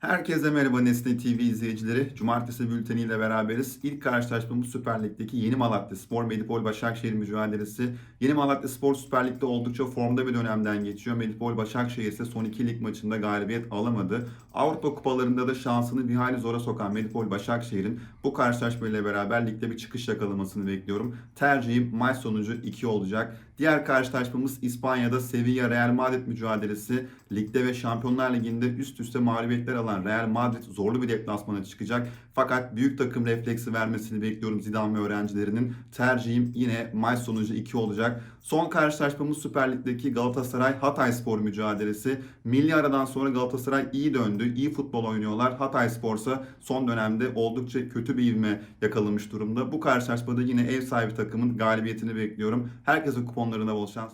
Herkese merhaba Nesne TV izleyicileri. Cumartesi bülteniyle beraberiz. İlk karşılaşmamız Süper Lig'deki Yeni Malatya Spor Medipol Başakşehir mücadelesi. Yeni Malatya Spor Süper Lig'de oldukça formda bir dönemden geçiyor. Medipol Başakşehir ise son iki lig maçında galibiyet alamadı. Avrupa kupalarında da şansını bir hayli zora sokan Medipol Başakşehir'in bu karşılaşmayla beraber ligde bir çıkış yakalamasını bekliyorum. Tercihim maç sonucu 2 olacak. Diğer karşılaşmamız İspanya'da Sevilla Real Madrid mücadelesi. Ligde ve Şampiyonlar Ligi'nde üst üste mağlubiyetler alan Real Madrid zorlu bir deplasmana çıkacak. Fakat büyük takım refleksi vermesini bekliyorum Zidane ve öğrencilerinin. Tercihim yine maç sonucu 2 olacak. Son karşılaşmamız Süper Lig'deki Galatasaray Hatay Spor mücadelesi. Milli aradan sonra Galatasaray iyi döndü. iyi futbol oynuyorlar. Hatay Spor ise son dönemde oldukça kötü bir ivme yakalamış durumda. Bu karşılaşmada yine ev sahibi takımın galibiyetini bekliyorum. Herkese kuponlarına bol şans.